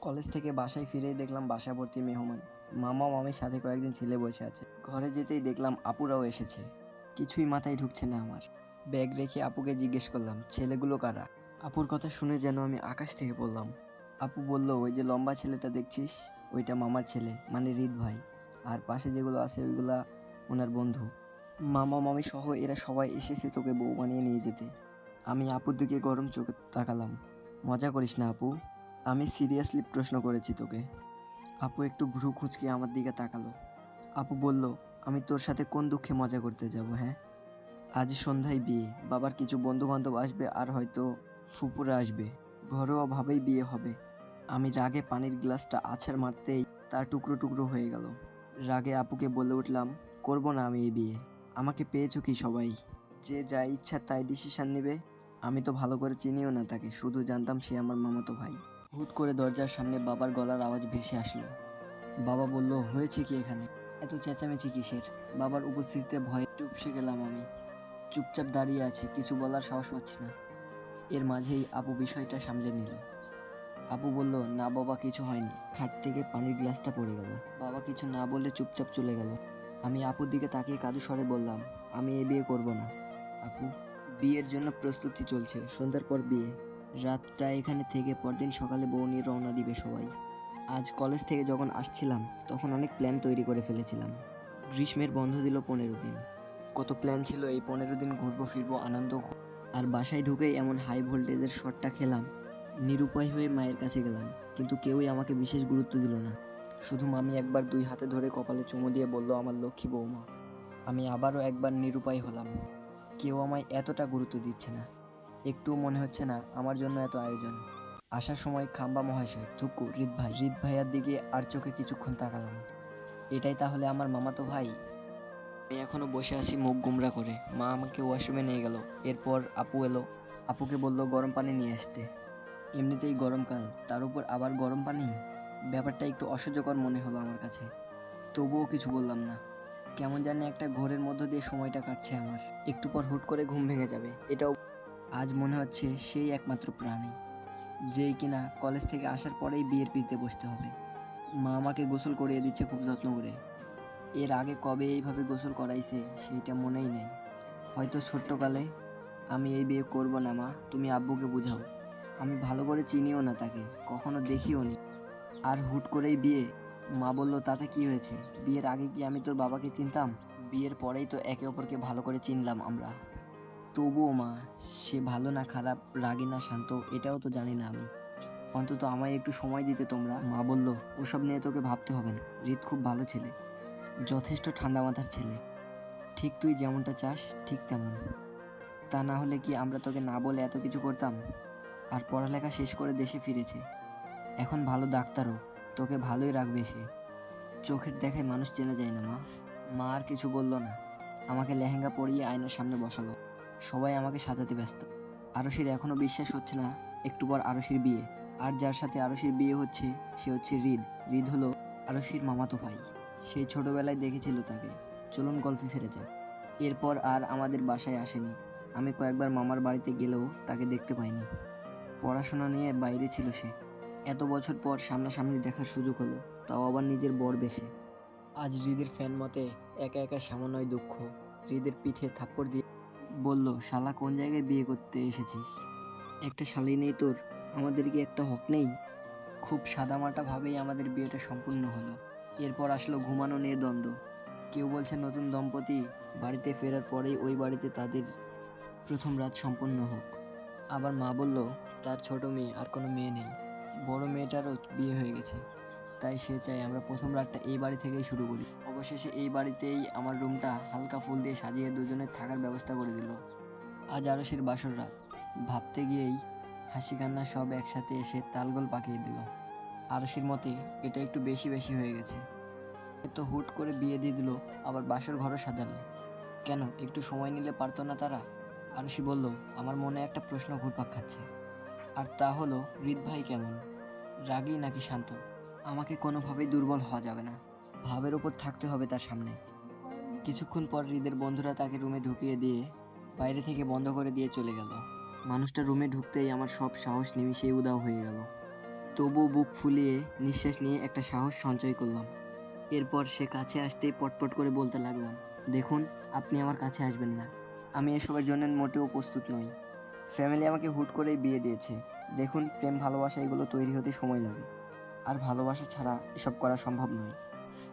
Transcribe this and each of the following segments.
College থেকে বাসায় ফিরেই দেখলাম বাসা ভর্তি মেহমান। মামা মামির সাথে কয়েকজন ছেলে বসে আছে। ঘরে যেতেই দেখলাম আপুরাও এসেছে। কিছুই মাথায় ঢুকছে না আমার। ব্যাগ রেখে আপুকে জিজ্ঞেস করলাম, ছেলেগুলো কারা? আপুর কথা শুনে যেন আমি আকাশ থেকে বললাম আপু বলল, ওই যে লম্বা ছেলেটা দেখছিস? ওইটা মামার ছেলে মানে রিদ ভাই। আর পাশে যেগুলো আছে ওইগুলা ওনার বন্ধু। মামা মামি সহ এরা সবাই এসেছে তোকে বউ বানিয়ে নিয়ে যেতে। আমি আপুর দিকে গরম চোখে তাকালাম। মজা করিস না আপু? আমি সিরিয়াসলি প্রশ্ন করেছি তোকে। আপু একটু ভ্রু খুঁচকে আমার দিকে তাকালো। আপু বলল, আমি তোর সাথে কোন দুঃখে মজা করতে যাব হ্যাঁ? আজ সন্ধ্যায় বিয়ে। বাবার কিছু বন্ধু বান্ধব আসবে আর হয়তো ফুপুরা আসবে। ঘরোয়াভাবেই বিয়ে হবে। আমি রাগে পানির গ্লাসটা আছাড় মারতেই তার টুকরো টুকরো হয়ে গেল। রাগে আপুকে বলে উঠলাম, করব না আমি এই বিয়ে। আমাকে পেয়েছ কি সবাই? যে যা ইচ্ছা তাই ডিসিশন নেবে। আমি তো ভালো করে চিনিও না তাকে। শুধু জানতাম সে আমার মামাতো ভাই। হুট করে দরজার সামনে বাবার গলার আওয়াজ ভেসে আসলো। বাবা বলল, হয়েছে কি এখানে? এত চেঁচামেচি কিসের? বাবার উপস্থিতিতে ভয়ে চুপসে গেলাম আমি। চুপচাপ দাঁড়িয়ে আছি, কিছু বলার সাহস পাচ্ছি না। এর মাঝেই আপু বিষয়টা সামলে নিল। আপু বলল, না বাবা, কিছু হয়নি। খাট থেকে পানির গ্লাসটা পড়ে গেল। বাবা কিছু না বলে চুপচাপ চলে গেল। আমি আপুর দিকে তাকিয়ে কাদু স্বরে বললাম, আমি এ বিয়ে করব না। আপু, বিয়ের জন্য প্রস্তুতি চলছে। সন্ধ্যার পর বিয়ে। রাতটা এখানে থেকে পরদিন সকালে বউ নিয়ে রওনা দিবে সবাই। আজ কলেজ থেকে যখন আসছিলাম, তখন অনেক প্ল্যান তৈরি করে ফেলেছিলাম। গ্রীষ্মের বন্ধ দিল পনেরো দিন। কত প্ল্যান ছিল এই পনেরো দিন ঘুরবো, ফিরবো, আনন্দ আর বাসায় ঢুকেই এমন হাই ভোল্টেজের শটটা খেলাম। নিরুপায় হয়ে মায়ের কাছে গেলাম, কিন্তু কেউই আমাকে বিশেষ গুরুত্ব দিল না। শুধু মামি একবার দুই হাতে ধরে কপালে চুমু দিয়ে বলল, আমার লক্ষ্মী বৌমা। আমি আবারও একবার নিরুপায় হলাম। কেউ আমায় এতটা গুরুত্ব দিচ্ছে না। একটুও মনে হচ্ছে না আমার জন্য এত আয়োজন। আসার সময় খাম্বা মহাশয়, থুকু রিদ ভাই রিদ ভাইয়ার দিকে আর চোখে কিছুক্ষণ তাকালাম। এটাই তাহলে আমার মামাতো ভাই? আমি এখনও বসে আছি মুখ গুমরা করে। মা আমাকে ওয়াশরুমে নিয়ে গেল। এরপর আপু এলো। আপুকে বলল, গরম পানি নিয়ে আসতে। এমনিতেই গরমকাল তার উপর আবার গরম পানি? ব্যাপারটা একটু অসহ্যকর মনে হলো আমার কাছে। তবুও কিছু বললাম না। কেমন জানি একটা ঘোরের মধ্য দিয়ে সময়টা কাটছে আমার। একটু পর হুট করে ঘুম ভেঙে যাবে। এটাও আজ মনে হচ্ছে সেই একমাত্র প্রাণী, যেই কিনা কলেজ থেকে আসার পরেই বিয়ের পিড়তে বসতে হবে। মা আমাকে গোসল করিয়ে দিচ্ছে খুব যত্ন করে। এর আগে কবে এইভাবে গোসল করাইছে সেইটা মনেই নেই। হয়তো ছোট্টকালে, আমি এই বিয়ে করব না মা, তুমি আব্বুকে বুঝাও। আমি ভালো করে চিনিও না তাকে, কখনো দেখিও নি। আর হুট করেই বিয়ে। মা বলল, তাতে কি হয়েছে? বিয়ের আগে কি আমি তোর বাবাকে চিনতাম? বিয়ের পরেই তো একে অপরকে ভালো করে চিনলাম আমরা। তবুও মা, সে ভালো না, খারাপ, রাগী না, শান্ত, এটাও তো জানি না আমি। অন্তত আমায় একটু সময় দিতে তোমরা। মা বলল, ওসব নিয়ে তোকে ভাবতে হবে না। রিত খুব ভালো ছেলে। যথেষ্ট ঠান্ডা মাথার ছেলে। ঠিক তুই যেমনটা চাস, ঠিক তেমন। তা না হলে কি আমরা তোকে না বলে এত কিছু করতাম? আর পড়ালেখা শেষ করে দেশে ফিরেছে। এখন ভালো ডাক্তারও। তোকে ভালোই রাখবে সে। চোখের দেখায় মানুষ চেনা যায় না মা। মা আর কিছু বলল না। আমাকে লেহেঙ্গা পরিয়ে আয়নার সামনে বসালো। সবাই আমাকে সাজাতে ব্যস্ত। আরশির এখনও বিশ্বাস হচ্ছে না, একটু পর আরশির বিয়ে। আর যার সাথে আরশির বিয়ে হচ্ছে, সে হচ্ছে রিদ রিদ হলো আরশির মামাতো ভাই। সেই ছোটবেলায় দেখেছিল তাকে। চলুন গল্পে ফিরে যাক এরপর আর আমাদের বাসায় আসেনি। আমি কয়েকবার মামার বাড়িতে গেলেও তাকে দেখতে পাইনি। পড়াশোনা নিয়ে বাইরে ছিল সে। এত বছর পর সামনাসামনি দেখার সুযোগ হলো, তাও আবার নিজের বর বেশে। আজ হৃদের ফ্যান মতে একা একা সামান্যই দুঃখ। হৃদের পিঠে থাপ্পড় দিয়ে বলল, শালা, কোন জায়গায় বিয়ে করতে এসেছিস? একটা শালি নেই তোর, আমাদের কি একটা হক নেই? খুব সাদামাটা ভাবেই আমাদের বিয়েটা সম্পূর্ণ হলো। এরপর আসলো ঘুমানো নিয়ে দ্বন্দ্ব। কেউ বলছে নতুন দম্পতি, বাড়িতে ফেরার পরেই ওই বাড়িতে তাদের প্রথম রাত সম্পন্ন হোক। আবার মা বলল, তার ছোট মেয়ে, আর কোনো মেয়ে নেই। বড় মেয়েটারও বিয়ে হয়ে গেছে। তাই সে চাই আমরা প্রথম রাতটা এই বাড়ি থেকেই শুরু করি। অবশেষে এই বাড়িতেই আমার রুমটা হালকা ফুল দিয়ে সাজিয়ে দুজনের থাকার ব্যবস্থা করে দিল। আজ আরসির বাসর রাত। ভাবতে গিয়েই হাসি কান্না সব একসাথে এসে তালগোল পাকিয়ে দিল। আরসির মতে এটা একটু বেশি বেশি হয়ে গেছে। তো হুট করে বিয়ে দিয়ে দিল, আবার বাসর ঘরও সাজালো। কেন, একটু সময় নিলে পারতো না তারা? আরসি বলল, আমার মনে একটা প্রশ্ন ঘুরপাক খাচ্ছে। আর তা হলো হৃদ ভাই কেমন? রাগী নাকি শান্ত? আমাকে কোনোভাবেই দুর্বল হওয়া যাবে না। ভাবের ওপর থাকতে হবে তার সামনে। কিছুক্ষণ পর হৃদের বন্ধুরা তাকে রুমে ঢুকিয়ে দিয়ে বাইরে থেকে বন্ধ করে দিয়ে চলে গেল। মানুষটা রুমে ঢুকতেই আমার সব সাহস নিমিশেই উদাও হয়ে গেল। তবু বুক ফুলিয়ে নিঃশ্বাস নিয়ে একটা সাহস সঞ্চয় করলাম। এরপর সে কাছে আসতেই পটপট করে বলতে লাগলাম, দেখুন, আপনি আমার কাছে আসবেন না। আমি এসবের জন্য মোটেও প্রস্তুত নই। ফ্যামিলি আমাকে হুট করেই বিয়ে দিয়েছে। দেখুন, প্রেম ভালোবাসা এগুলো তৈরি হতে সময় লাগে। আর ভালোবাসা ছাড়া এসব করা সম্ভব নয়।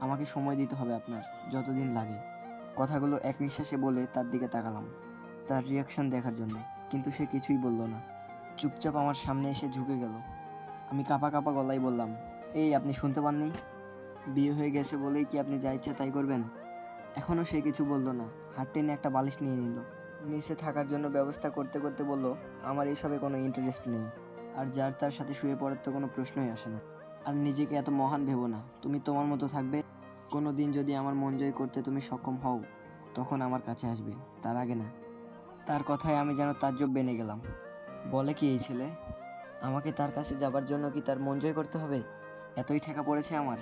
আমাকে সময় দিতে হবে আপনার, যতদিন লাগে। কথাগুলো এক নিঃশ্বাসে বলে তার দিকে তাকালাম, তার রিয়াকশন দেখার জন্য। কিন্তু সে কিছুই বলল না। চুপচাপ আমার সামনে এসে ঝুঁকে গেল। আমি কাপা কাপা গলায় বললাম, এই, আপনি শুনতে পাননি? বিয়ে হয়ে গেছে বলেই কি আপনি যা ইচ্ছা তাই করবেন? এখনও সে কিছু বলল না। হাত টেনে একটা বালিশ নিয়ে নিল। নিচে থাকার জন্য ব্যবস্থা করতে করতে বলল, আমার এসবে কোনো ইন্টারেস্ট নেই। আর যার তার সাথে শুয়ে পড়ার তো কোনো প্রশ্নই আসে না। আর নিজেকে এত মহান ভেবো না। তুমি তোমার মতো থাকবে। কোনো দিন যদি আমার মন জয় করতে তুমি সক্ষম হও, তখন আমার কাছে আসবে। তার আগে না। তার কথায় আমি যেন তাজ্জব বেনে গেলাম। বলে কি এই ছেলে? আমাকে তার কাছে যাবার জন্য কি তার মন জয় করতে হবে? এতই ঠেকা পড়েছে আমার।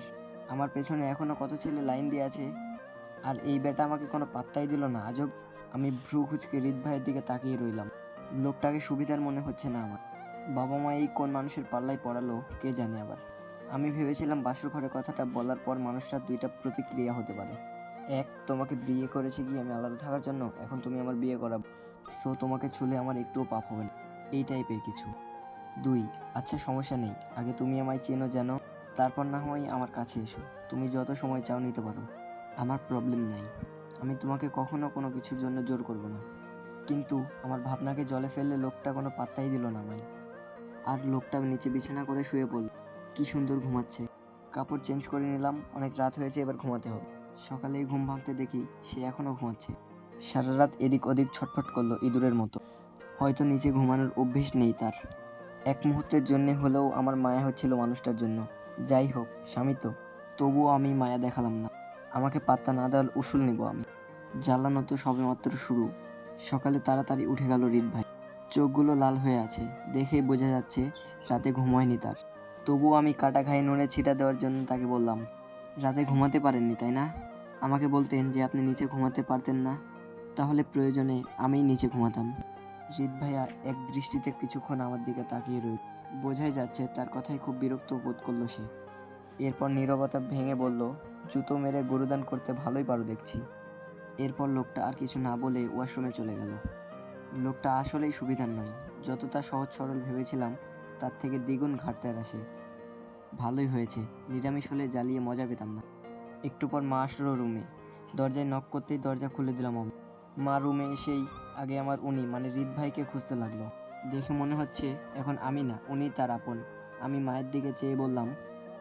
আমার পেছনে এখনও কত ছেলে লাইন দিয়ে আছে। আর এই বেটা আমাকে কোনো পাত্তাই দিল না। আজব। আমি ভ্রু খুঁজকে হৃদ ভাইয়ের দিকে তাকিয়ে রইলাম। লোকটাকে সুবিধার মনে হচ্ছে না আমার। বাবা মা এই কোন মানুষের পাল্লায় পড়ালো, কে জানে আবার। আমি ভেবেছিলাম বাসর ঘরে কথাটা বলার পর মানুষটার দুইটা প্রতিক্রিয়া হতে পারে। এক, তোমাকে বিয়ে করেছে কি আমি আলাদা থাকার জন্য, এখন তুমি আমার বিয়ে করাবো। সো, তোমাকে ছুলে আমার একটুও পাপ হবে না। এই টাইপের কিছু। দুই আচ্ছা সমস্যা নেই। আগে তুমি আমায় চেনো, জানো। তারপর না হয় আমার কাছে এসো। তুমি যত সময় চাও নিতে পারো। আমার প্রবলেম নাই। আমি তোমাকে কখনো কোনো কিছুর জন্য জোর করব না। কিন্তু আমার ভাবনাকে জলে ফেললে লোকটা কোনো পাত্তাই দিল না আমায়। আর লোকটা নিচে বিছানা করে শুয়ে পড়ল। কি সুন্দর ঘুমাচ্ছে। কাপড় চেঞ্জ করে নিলাম, অনেক রাত হয়েছে, এবার ঘুমাতে হবে। সকালেই ঘুম ভাঙতে দেখি সে এখনও ঘুমাচ্ছে। সারা রাত এদিক ওদিক ছটফট করল ইঁদুরের মতো। হয়তো নিচে ঘুমানোর অভ্যেস নেই তার। এক মুহূর্তের জন্য হলেও আমার মায়া হচ্ছিল মানুষটার জন্য। যাই হোক, স্বামী তো। তবুও আমি মায়া দেখালাম না। আমাকে পাত্তা না দেওয়ার উসুল নিব আমি। জ্বালানো তো সবেমাত্র শুরু। সকালে তাড়াতাড়ি উঠে গেল রিত ভাই চোখগুলো লাল হয়ে আছে। দেখেই বোঝা যাচ্ছে রাতে ঘুম হয়নি তার। তবুও আমি কাটা খাই নুনে ছিটা দেওয়ার জন্য তাকে বললাম, রাতে ঘুমাতে পারেননি, তাই না? আমাকে বলতেন যে, আপনি নিচে ঘুমাতে পারতেন না, তাহলে প্রয়োজনে আমিই নিচে ঘুমাতাম। রিত ভাইয়া এক দৃষ্টিতে কিছুক্ষণ আমার দিকে তাকিয়ে রইল। বোঝাই যাচ্ছে তার কথাই খুব বিরক্ত বোধ করল সে। এরপর নীরবতা ভেঙে বলল, জুতো মেরে গুরুদান করতে ভালোই পারো দেখছি। এরপর লোকটা আর কিছু না বলে ওয়াশরুমে চলে গেল। লোকটা আসলেই সুবিধার নয়। যতটা সহজ সরল ভেবেছিলাম তার থেকে দ্বিগুণ ঘাটতে আসে ভালোই হয়েছে। নিরামিষ হলে জ্বালিয়ে মজা পেতাম না। একটু পর মা আসলো রুমে। দরজায় নক করতেই দরজা খুলে দিলাম আমি। মা রুমে এসেই আগে আমার উনি মানে রিত ভাইকে খুঁজতে লাগল। দেখে মনে হচ্ছে এখন আমি না, উনি তার আপন। আমি মায়ের দিকে চেয়ে বললাম,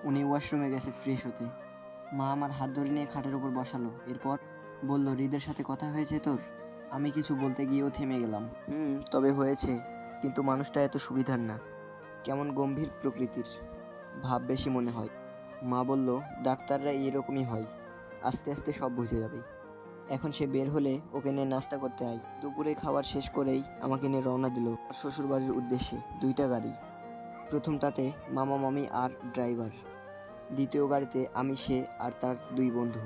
উনি ওয়াশরুমে গেছে ফ্রেশ হতে। মা আমার হাত ধরে নিয়ে খাটের উপর বসালো। এরপর বলল হৃদের সাথে কথা হয়েছে তোর? আমি কিছু বলতে গিয়েও থেমে গেলাম। হুম, তবে হয়েছে। কিন্তু মানুষটা এত সুবিধার না। কেমন গম্ভীর প্রকৃতির? ভাব বেশি মনে হয়। মা বলল, ডাক্তাররা এরকমই হয়। আস্তে আস্তে সব বুঝে যাবে। এখন সে বের হলে ওকে নিয়ে নাস্তা করতে আয়। দুপুরে খাবার শেষ করেই আমাকে নিয়ে রওনা দিল শ্বশুরবাড়ির উদ্দেশ্যে দুইটা গাড়ি। প্রথমটাতে মামা, মামি আর ড্রাইভার। দ্বিতীয় গাড়িতে আমি, সে আর তার দুই বন্ধু।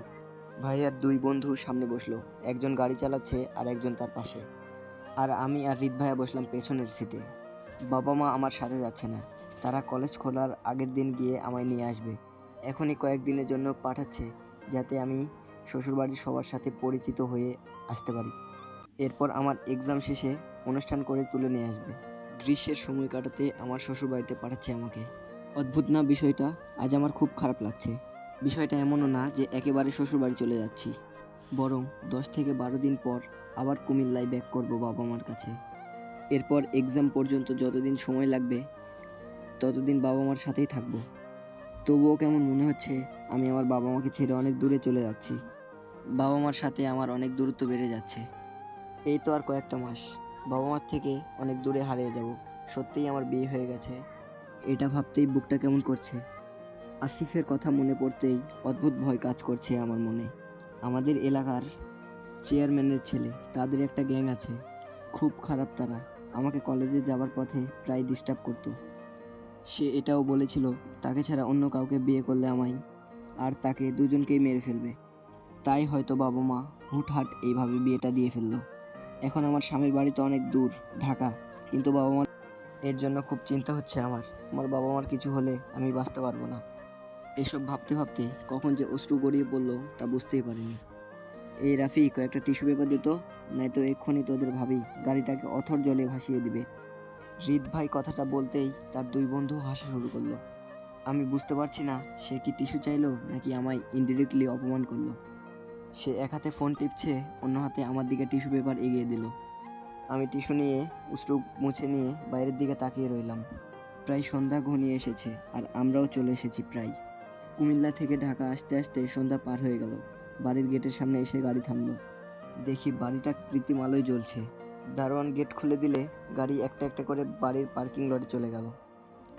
ভাই আর দুই বন্ধু সামনে বসল। একজন গাড়ি চালাচ্ছে আর একজন তার পাশে। আর আমি আর রিত ভাইয়া বসলাম পেছনের সিটে বাবা মা আমার সাথে যাচ্ছে না। তারা কলেজ খোলার আগের দিন গিয়ে আমায় নিয়ে আসবে। এখনই কয়েকদিনের জন্য পাঠাচ্ছে, যাতে আমি শ্বশুরবাড়ির সবার সাথে পরিচিত হয়ে আসতে পারি। এরপর আমার এক্সাম শেষে অনুষ্ঠান করে তুলে নিয়ে আসবে। গ্রীষ্মের সময় কাটাতে আমার শ্বশুরবাড়িতে পাঠাচ্ছে আমাকে। অদ্ভুত না বিষয়টা? আজ আমার খুব খারাপ লাগছে। বিষয়টা এমনও না যে একেবারে শ্বশুরবাড়ি চলে যাচ্ছি। বরং দশ থেকে বারো দিন পর আবার কুমিল্লায় ব্যাক করব বাবা মার কাছে। এরপর এক্সাম পর্যন্ত যতদিন সময় লাগবে, ততদিন বাবা মার সাথেই থাকব। তবুও কেমন মনে হচ্ছে, আমি আমার বাবা মাকে ছেড়ে অনেক দূরে চলে যাচ্ছি। বাবা মার সাথে আমার অনেক দূরত্ব বেড়ে যাচ্ছে। এই তো আর কয়েকটা মাস বাবা মার থেকে অনেক দূরে হারিয়ে যাব। সত্যিই আমার বিয়ে হয়ে গেছে। এটা ভাবতেই বুকটা কেমন করছে। আসিফের কথা মনে পড়তেই অদ্ভুত ভয় কাজ করছে আমার মনে। আমাদের এলাকার চেয়ারম্যানের ছেলে, তাদের একটা গ্যাং আছে। খুব খারাপ তারা। আমাকে কলেজে যাবার পথে প্রায় ডিস্টার্ব করতো। সে এটাও বলেছিল, তাকে ছাড়া অন্য কাউকে বিয়ে করলে আমায়, আর তাকে দুজনকেই মেরে ফেলবে। তাই হয়তো বাবা মা হুটহাট এইভাবে বিয়েটা দিয়ে ফেলল। এখন আমার স্বামীর বাড়ি তো অনেক দূর, ঢাকা। কিন্তু বাবা মা এর জন্য খুব চিন্তা হচ্ছে আমার। আমার বাবা মার কিছু হলে আমি বাঁচতে পারব না। এসব ভাবতে ভাবতে কখন যে অশ্রু গড়িয়ে পড়ল তা বুঝতেই পারিনি। এই রাফি কয়েকটা টিস্যু পেপার দিত নয়তো এক্ষুনি তোদের ভাবি গাড়িটাকে অথর জলে ভাসিয়ে দিবে। হৃদ ভাই কথাটা বলতেই তার দুই বন্ধু হাসা শুরু করল। আমি বুঝতে পারছি না, সে কি টিস্যু চাইলো নাকি আমায় ইনডিরেক্টলি অপমান করল। সে এক হাতে ফোন টিপছে, অন্য হাতে আমার দিকে টিস্যু পেপার এগিয়ে দিল। আমি টিস্যু নিয়ে উস্রু মুছে নিয়ে বাইরের দিকে তাকিয়ে রইলাম। প্রায় সন্ধ্যা ঘনিয়ে এসেছে, আর আমরাও চলে এসেছি প্রায়। কুমিল্লা থেকে ঢাকা আসতে আসতে সন্ধ্যা পার হয়ে গেল। বাড়ির গেটের সামনে এসে গাড়ি থামলো। দেখি বাড়িটা কৃত্রিম আলোয় জ্বলছে। দারোয়ান গেট খুলে দিলে গাড়ি একটা একটা করে বাড়ির পার্কিং লটে চলে গেল।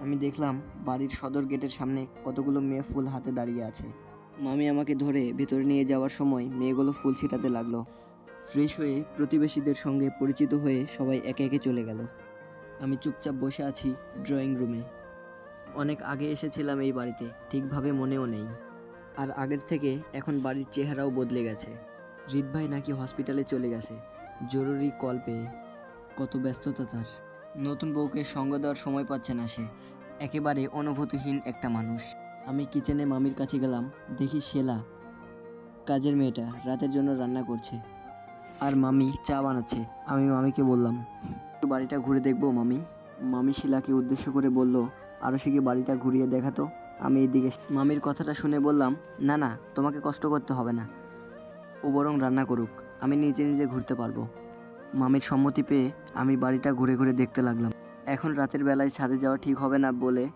আমি দেখলাম বাড়ির সদর গেটের সামনে কতগুলো মেয়ে ফুল হাতে দাঁড়িয়ে আছে। মামি আমাকে ধরে ভেতরে নিয়ে যাওয়ার সময় মেয়েগুলো ফুল ছিটাতে লাগল। ফ্রেশ হয়ে প্রতিবেশীদের সঙ্গে পরিচিত হয়ে সবাই একে একে চলে গেল। আমি চুপচাপ বসে আছি ড্রয়িং রুমে। অনেক আগে এসেছিলাম এই বাড়িতে, ঠিকভাবে মনেও নেই। আর আগের থেকে এখন বাড়ির চেহারাও বদলে গেছে। হৃদ ভাই নাকি হসপিটালে চলে গেছে। জরুরি কল পেয়ে। কত ব্যস্ততা তার। নতুন বউকে সঙ্গ দেওয়ার সময় পাচ্ছে না সে। একেবারে অনুভূতিহীন একটা মানুষ। আমি কিচেনে মামির কাছে গেলাম। দেখি শেলা, কাজের মেয়েটা, রাতের জন্য রান্না করছে। আর মামি চা বানাচ্ছে। আমি মামিকে বললাম, একটু বাড়িটা ঘুরে দেখব মামি। মামি শিলাকে উদ্দেশ্য করে বলল আরও শিখে বাড়িটা ঘুরিয়ে দেখাতো আমি এদিকে মামির কথাটা শুনে বললাম, না না, তোমাকে কষ্ট করতে হবে না। ও বরং রান্না করুক, আমি নিজে নিজে ঘুরতে পারব। মামির সম্মতি পেয়ে আমি বাড়িটা ঘুরে ঘুরে দেখতে লাগলাম। এখন রাতের বেলায় ছাদে যাওয়া ঠিক হবে না বলে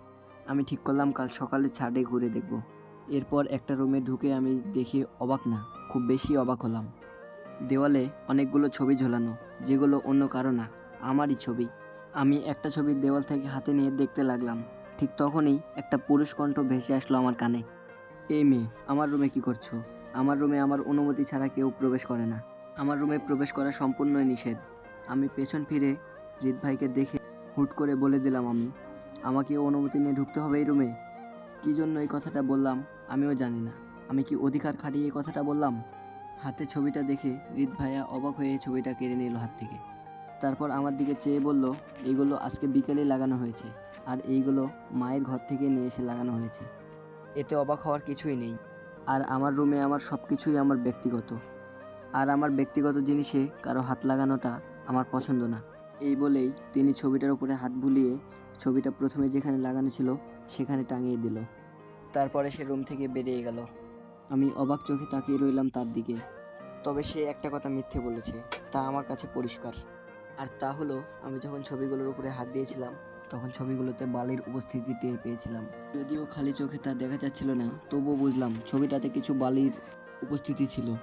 আমি ঠিক করলাম কাল সকালে ছাদে ঘুরে দেখব। এরপর একটা রুমে ঢুকে আমি দেখি অবাক না, খুব বেশি অবাক হলাম। দেওয়ালে অনেকগুলো ছবি ঝোলানো, যেগুলো অন্য কারও না, আমারই ছবি। আমি একটা ছবির দেওয়াল থেকে হাতে নিয়ে দেখতে লাগলাম। ঠিক তখনই একটা পুরুষ কণ্ঠ ভেসে আসলো আমার কানে। এই মেয়ে, আমার রুমে কি করছ? আমার রুমে আমার অনুমতি ছাড়া কেউ প্রবেশ করে না। আমার রুমে প্রবেশ করা সম্পূর্ণই নিষেধ। আমি পেছন ফিরে হৃদ ভাইকে দেখে হুট করে বলে দিলাম আমি, আমাকে অনুমতি নিয়ে ঢুকতে হবে এই রুমে? কী জন্য এই কথাটা বললাম আমিও জানি না। আমি কি অধিকার খাটিয়ে এই কথাটা বললাম? হাতে ছবিটা দেখে হৃদ ভাইয়া অবাক হয়ে ছবিটা কেড়ে নিল হাত থেকে। তারপর আমার দিকে চেয়ে বলল এইগুলো আজকে বিকেলে লাগানো হয়েছে। আর এইগুলো মায়ের ঘর থেকে নিয়ে এসে লাগানো হয়েছে। এতে অবাক হওয়ার কিছুই নেই। আর আমার রুমে আমার সব কিছুই আমার ব্যক্তিগত। আর আমার ব্যক্তিগত জিনিসে কারও হাত লাগানোটা আমার পছন্দ না। এই বলেই তিনি ছবিটার উপরে হাত বুলিয়ে ছবিটা প্রথমে যেখানে লাগানো ছিল সেখানে টাঙিয়ে দিল। তারপরে সে রুম থেকে বেরিয়ে গেল। আমি অবাক চোখে তাকিয়ে রইলাম তার দিকে। তবে সে একটা কথা মিথ্যে বলেছে, তা আমার কাছে পরিষ্কার। আর তা হলো, আমি যখন ছবিগুলোর উপরে হাত দিয়েছিলাম, তখন ছবিগুলোতে বালির উপস্থিতি টের পেয়েছিলাম। যদিও খালি চোখে তা দেখা যাচ্ছিল না, তবুও বুঝলাম ছবিটাতে কিছু বালির উপস্থিতি ছিল।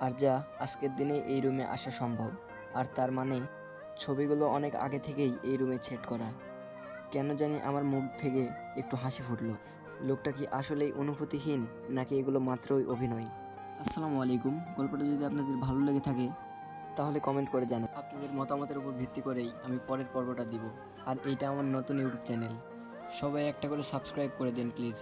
আর যা আজকের দিনে এই রুমে আসা সম্ভব। আর তার মানে ছবিগুলো অনেক আগে থেকেই এই রুমে ছেট করা। কেন জানি আমার মুখ থেকে একটু হাসি ফুটলো। লোকটা কি আসলেই অনুভূতিহীন, নাকি এগুলো মাত্রই অভিনয়? আসসালামু আলাইকুম। গল্পটা যদি আপনাদের ভালো লেগে থাকে তাহলে কমেন্ট করে জানান আপনাদের মতামতের উপর ভিত্তি করেই আমি পরের পর্বটা দিব। আর এইটা আমার নতুন ইউটিউব চ্যানেল সবাই একটা করে সাবস্ক্রাইব করে দিন প্লিজ